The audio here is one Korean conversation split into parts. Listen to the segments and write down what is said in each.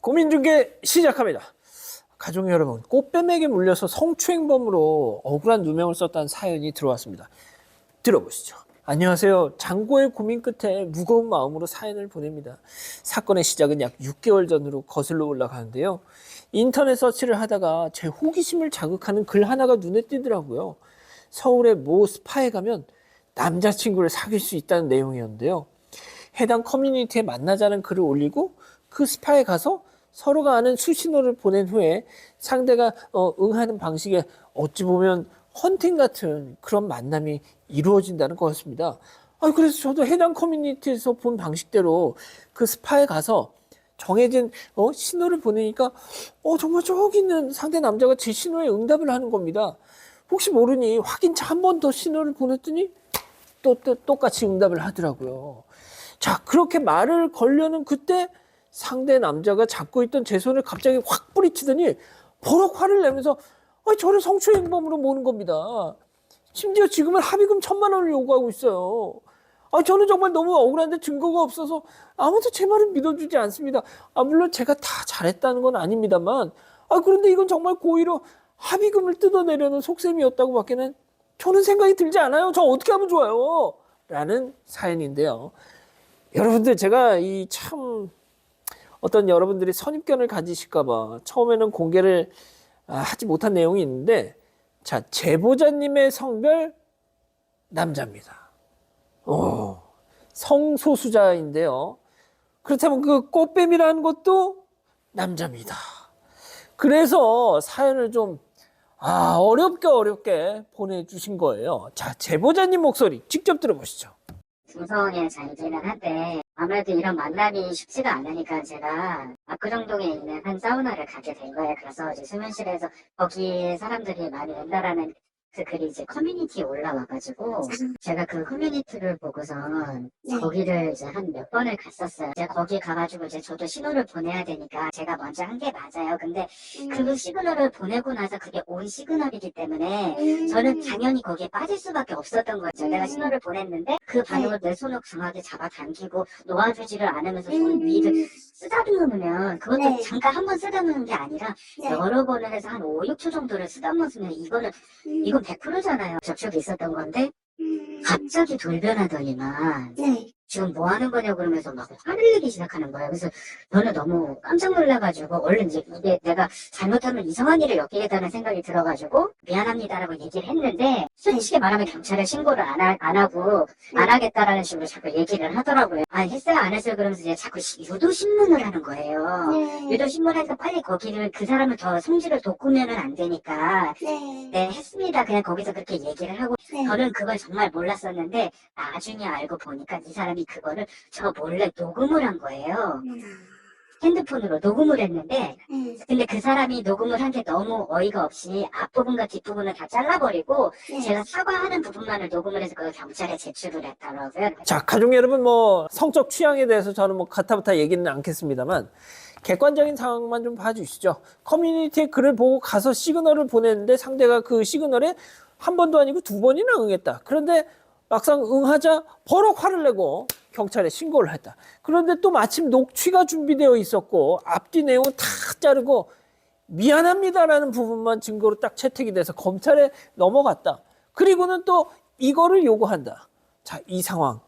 고민 중계 시작합니다. 가족 여러분, 꽃뱀에게 물려서 성추행범으로 억울한 누명을 썼다는 사연이 들어왔습니다. 들어보시죠. 안녕하세요. 장고의 고민 끝에 무거운 마음으로 사연을 보냅니다. 사건의 시작은 약 6개월 전으로 거슬러 올라가는데요. 인터넷 서치를 하다가 제 호기심을 자극하는 글 하나가 눈에 띄더라고요. 서울의 모 스파에 가면 남자친구를 사귈 수 있다는 내용이었는데요. 해당 커뮤니티에 만나자는 글을 올리고 그 스파에 가서 서로가 아는 수신호를 보낸 후에 상대가 어, 응하는 방식에 어찌 보면 헌팅 같은 그런 만남이 이루어진다는 거였습니다. 아, 그래서 저도 해당 커뮤니티에서 본 방식대로 그 스파에 가서 정해진 어, 신호를 보내니까 어, 정말 저기 있는 상대 남자가 제 신호에 응답을 하는 겁니다. 혹시 모르니 확인차 한 번 더 신호를 보냈더니 또, 또 똑같이 응답을 하더라고요. 자, 그렇게 말을 걸려는 그때 상대 남자가 잡고 있던 제 손을 갑자기 확 뿌리치더니 버럭 화를 내면서 아, 저를 성추행범으로 모는 겁니다. 심지어 지금은 합의금 천만 원을 요구하고 있어요. 아, 저는 정말 너무 억울한데 증거가 없어서 아무도 제 말을 믿어주지 않습니다. 아, 물론 제가 다 잘했다는 건 아닙니다만, 아, 그런데 이건 정말 고의로 합의금을 뜯어내려는 속셈이었다고 밖에는 저는 생각이 들지 않아요. 저 어떻게 하면 좋아요? 라는 사연인데요. 여러분들, 제가 이 참, 어떤 여러분들이 선입견을 가지실까봐 처음에는 공개를 아, 하지 못한 내용이 있는데, 자, 제보자님의 성별, 남자입니다. 오, 성소수자인데요. 그렇다면 그 꽃뱀이라는 것도 남자입니다. 그래서 사연을 좀, 아, 어렵게 어렵게 보내주신 거예요. 자, 제보자님 목소리 직접 들어보시죠. 중성에 살기는 한데 아무래도 이런 만남이 쉽지가 않으니까 제가 압구정동에 있는 한 사우나를 가게 된 거예요. 그래서 이제 수면실에서 거기 사람들이 많이 온다라는 그 글이 이제 커뮤니티에 올라와가지고 제가 그 커뮤니티를 보고선 거기를 이제 한 몇 번을 갔었어요. 이제 거기 가가지고 이제 저도 신호를 보내야 되니까 제가 먼저 한 게 맞아요. 근데 그 시그널을 보내고 나서 그게 온 시그널이기 때문에 저는 당연히 거기에 빠질 수밖에 없었던 거죠. 내가 신호를 보냈는데 그 반응을 내 손을 강하게 잡아당기고 놓아주지를 않으면서 손 위를 쓰다듬으면 그것도 네. 잠깐 한 번 쓰다듬는 게 아니라 네. 여러 번을 해서 한 5, 6초 정도를 쓰다듬으면 이거는 이건 100%잖아요. 접촉이 있었던 건데 음, 갑자기 돌변하더니만 네. 지금 뭐 하는 거냐고 그러면서 막 화를 내기 시작하는 거예요. 그래서 저는 너무 깜짝 놀라가지고 얼른 이제 이게 내가 잘못하면 이상한 일을 엮이겠다는 생각이 들어가지고 미안합니다라고 얘기를 했는데 솔직히 말하면 경찰에 신고를 안, 하, 안 하고 안 하겠다라는 식으로 자꾸 얘기를 하더라고요. 아 했어요 안 했어요 그러면서 이제 자꾸 시- 유도 신문을 하는 거예요. 네. 유도 신문 하니까 빨리 거기를 그 사람을 더 성질을 돋구면은 안 되니까 네. 네 했습니다. 그냥 거기서 그렇게 얘기를 하고 네. 저는 그걸 정말 몰랐었는데 나중에 알고 보니까 이 사람이 그거를 저 몰래 녹음을 한 거예요. 음, 핸드폰으로 녹음을 했는데 네. 근데 그 사람이 녹음을 한 게 너무 어이가 없이 앞부분과 뒷부분을 다 잘라버리고 네. 제가 사과하는 부분만을 녹음을 해서 그걸 경찰에 제출을 했더라고요. 자, 가족 여러분, 뭐, 성적 취향에 대해서 저는 뭐, 가타부타 얘기는 않겠습니다만, 객관적인 상황만 좀 봐주시죠. 커뮤니티에 글을 보고 가서 시그널을 보냈는데 상대가 그 시그널에 한 번도 아니고 두 번이나 응했다. 그런데 막상 응하자 버럭 화를 내고 경찰에 신고를 했다. 그런데 또 마침 녹취가 준비되어 있었고 앞뒤 내용은 다 자르고 미안합니다라는 부분만 증거로 딱 채택이 돼서 검찰에 넘어갔다. 그리고는 또 이거를 요구한다. 자, 이 상황.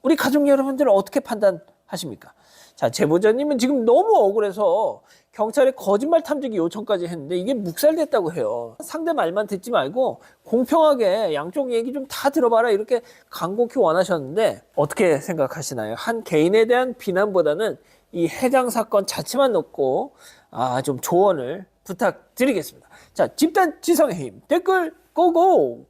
우리 가족 여러분들은 어떻게 판단하십니까? 자, 제보자님은 지금 너무 억울해서 경찰에 거짓말 탐지기 요청까지 했는데 이게 묵살됐다고 해요. 상대 말만 듣지 말고 공평하게 양쪽 얘기 좀 다 들어봐라 이렇게 간곡히 원하셨는데 어떻게 생각하시나요? 한 개인에 대한 비난보다는 이 해당 사건 자체만 놓고 아, 좀 조언을 부탁드리겠습니다. 자, 집단 지성의 힘 댓글 고고!